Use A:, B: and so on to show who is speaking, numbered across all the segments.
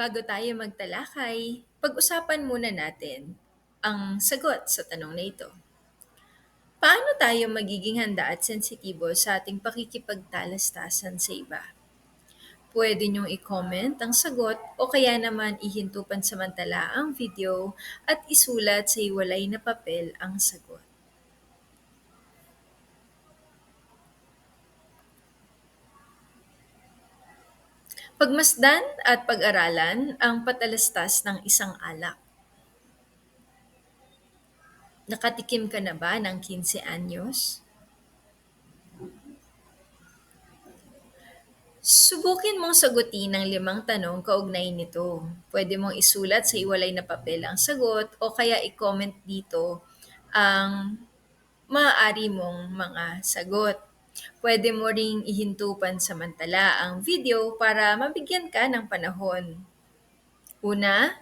A: Bago tayo magtalakay, pag-usapan muna natin ang sagot sa tanong na ito. Paano tayo magiging handa at sensitibo sa ating pakikipagtalastasan sa iba? Pwede niyong i-comment ang sagot o kaya naman ihinto pansamantala ang video at isulat sa iwalay na papel ang sagot. Pagmasdan at pag-aralan ang patalastas ng isang alak. Nakatikim ka na ba ng 15 anyos? Subukin mong sagutin ang limang tanong kaugnay nito. Pwede mong isulat sa iwalay na papel ang sagot o kaya i-comment dito ang maaari mong mga sagot. Pwede mo ring ihinto pansamantala ang video para mabigyan ka ng panahon. Una,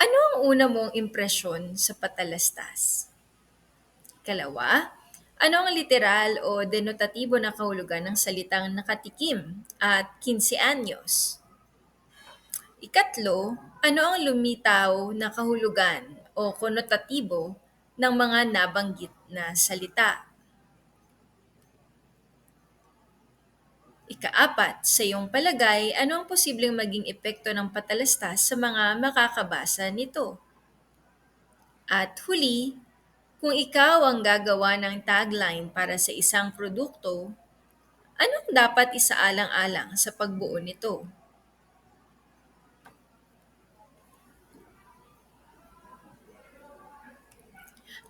A: ano ang una mong impresyon sa patalastas? Kalawa, ano ang literal o denotatibo na kahulugan ng salitang nakatikim at 15 anyos? Ikatlo, ano ang lumitaw na kahulugan o konotatibo ng mga nabanggit na salita? Ikaapat, sa iyong palagay, ano ang posibleng maging epekto ng patalastas sa mga makakabasa nito? At huli, kung ikaw ang gagawa ng tagline para sa isang produkto, anong dapat isaalang-alang sa pagbuo nito?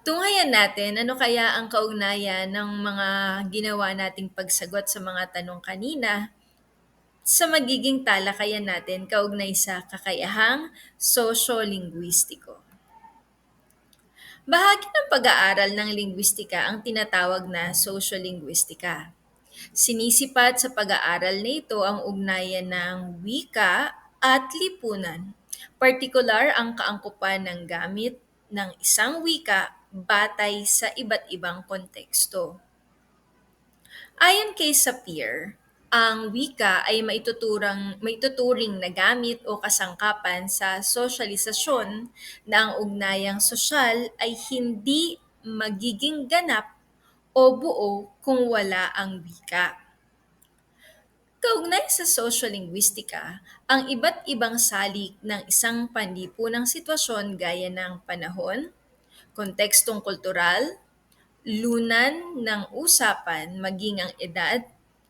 A: Tunghayan natin ano kaya ang kaugnayan ng mga ginawa nating pagsagot sa mga tanong kanina sa magiging talakayan natin kaugnay sa kakayahang sosyo-linguistiko. Bahagi ng pag-aaral ng linguistika ang tinatawag na sociolinguistika. Sinisipat sa pag-aaral na ito ang ugnayan ng wika at lipunan, partikular ang kaangkupan ng gamit ng isang wika batay sa iba't ibang konteksto. Ayon kay Sapir, ang wika ay maituturang, maituturing na gamit o kasangkapan sa sosyalisasyon na ang ugnayang sosyal ay hindi magiging ganap o buo kung wala ang wika. Kaugnay sa sociolinguistika, ang iba't ibang salik ng isang panlipunang sitwasyon gaya ng panahon, kontekstong kultural, lunan ng usapan maging ang edad,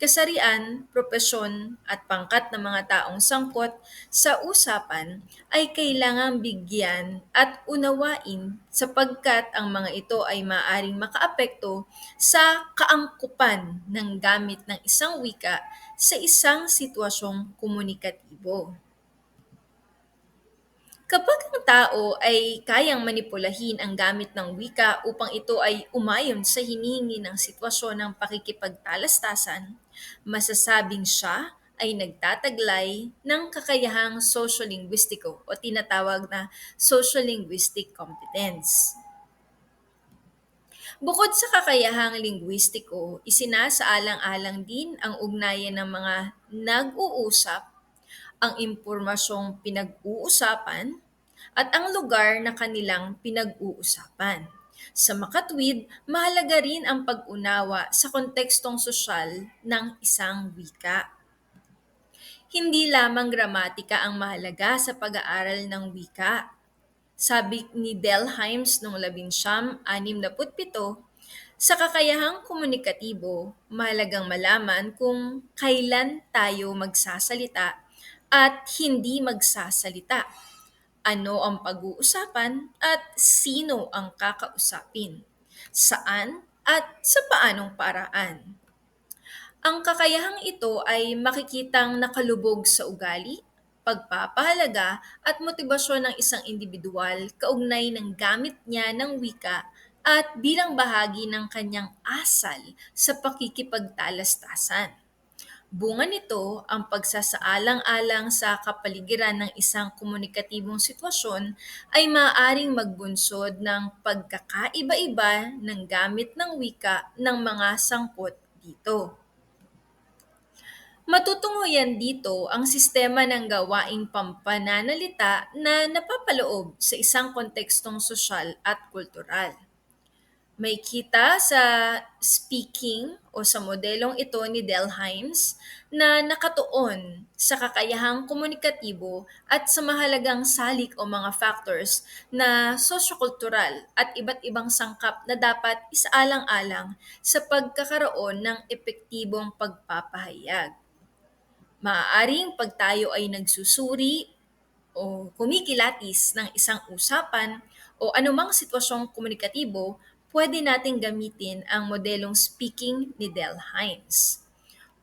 A: kasarian, propesyon at pangkat ng mga taong sangkot sa usapan ay kailangang bigyan at unawain sapagkat ang mga ito ay maaring makaapekto sa kaangkupan ng gamit ng isang wika sa isang sitwasyong komunikatibo. Kapag ang tao ay kayang manipulahin ang gamit ng wika upang ito ay umayon sa hinihingi ng sitwasyon ng pakikipagtalastasan, masasabing siya ay nagtataglay ng kakayahang sociolinguistiko o tinatawag na sociolinguistic competence. Bukod sa kakayahang linguistiko, isinasaalang-alang din ang ugnayan ng mga nag-uusap ang impormasyong pinag-uusapan, at ang lugar na kanilang pinag-uusapan. Sa makatwid, mahalaga rin ang pag-unawa sa kontekstong sosyal ng isang wika. Hindi lamang gramatika ang mahalaga sa pag-aaral ng wika. Sabi ni Del Himes noong 1967, sa kakayahang komunikatibo, mahalagang malaman kung kailan tayo magsasalita at hindi magsasalita, ano ang pag-uusapan at sino ang kakausapin, saan at sa paanong paraan. Ang kakayahang ito ay makikitang nakalubog sa ugali, pagpapahalaga at motibasyon ng isang individual kaugnay ng gamit niya ng wika at bilang bahagi ng kanyang asal sa pakikipagtalastasan. Bunga nito ang pagsasaalang-alang sa kapaligiran ng isang komunikatibong sitwasyon ay maaaring magbunsod ng pagkakaiba-iba ng gamit ng wika ng mga sangkot dito. Matutungo Tinutungkuyan dito ang sistema ng gawaing pampananalita na napapaloob sa isang kontekstong sosyal at kultural. May kita sa speaking o sa modelong ito ni Del Hymes na nakatuon sa kakayahang komunikatibo at sa mahalagang salik o mga factors na sosyokultural at iba't ibang sangkap na dapat isaalang-alang sa pagkakaroon ng epektibong pagpapahayag. Maaaring pag tayo ay nagsusuri o kumikilatis ng isang usapan o anumang sitwasyong komunikatibo, pwede nating gamitin ang modelong speaking ni Del Hymes.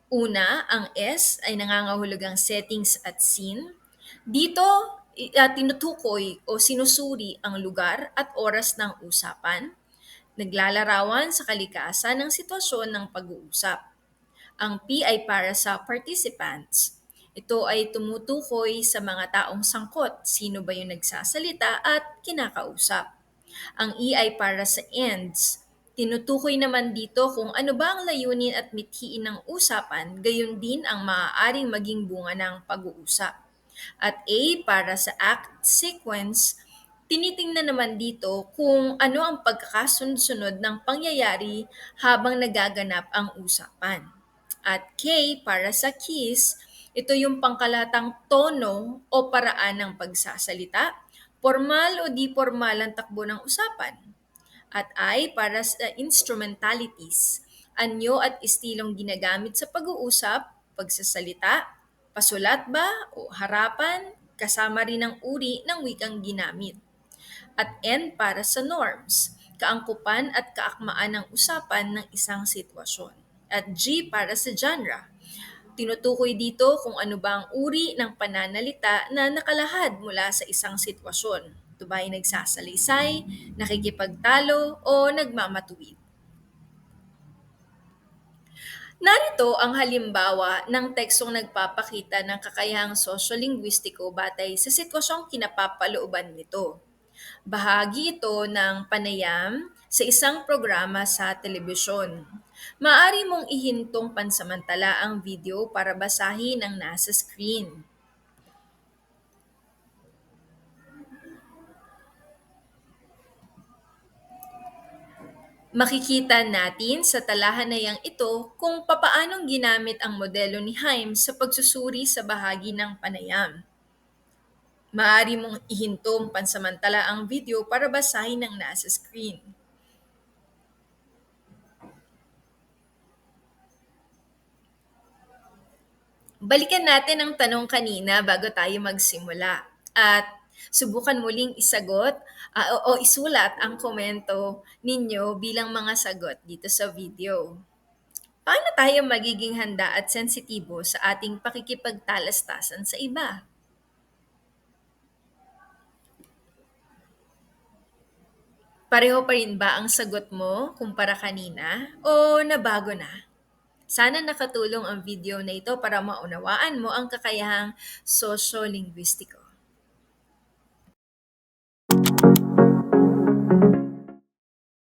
A: Una, ang S ay nangangahulugang settings at scene. Dito, uh, tinutukoy o sinusuri ang lugar at oras ng usapan. Naglalarawan sa kalikasan ng sitwasyon ng pag-uusap. Ang P ay para sa participants. Ito ay tumutukoy sa mga taong sangkot, sino ba yung nagsasalita at kinakausap. Ang E ay para sa ends. Tinutukoy naman dito kung ano ba ang layunin at mithiin ng usapan, gayon din ang maaaring maging bunga ng pag-uusap. At A para sa act sequence, tinitingnan naman dito kung ano ang pagkakasunod-sunod ng pangyayari habang nagaganap ang usapan. At K para sa kiss, ito yung pangkalatang tono o paraan ng pagsasalita, formal o di formal ang takbo ng usapan. At I para sa instrumentalities, anyo at estilong ginagamit sa pag-uusap, pagsasalita, pasulat ba o harapan, kasama rin ang uri ng wikang ginamit. At N para sa norms, kaangkupan at kaakmaan ng usapan ng isang sitwasyon. At G para sa genre, Tinutukoy dito kung ano ba ang uri ng pananalita na nakalahad mula sa isang sitwasyon. Ito ba ay nagsasalaysay, nakikipagtalo, o nagmamatuwid? Narito ang halimbawa ng tekstong nagpapakita ng kakayahang sosyolinguistiko batay sa sitwasyong kinapapalooban nito. Bahagi ito ng panayam sa isang programa sa telebisyon. Maari mong ihintong pansamantala ang video para basahin ang nasa screen. Makikita natin sa talahanayang ito kung papaanong ginamit ang modelo ni Himes sa pagsusuri sa bahagi ng panayam. Maaari mong ihintong pansamantala ang video para basahin ang nasa screen. Balikan natin ang tanong kanina bago tayo magsimula. At subukan muling isagot uh, o, o isulat ang komento ninyo bilang mga sagot dito sa video. Paano tayo magiging handa at sensitibo sa ating pakikipagtalastasan sa iba? Pareho pa rin ba ang sagot mo kumpara kanina o nabago na? Sana nakatulong ang video na ito para maunawaan mo ang kakayahang sosyo-linguistiko.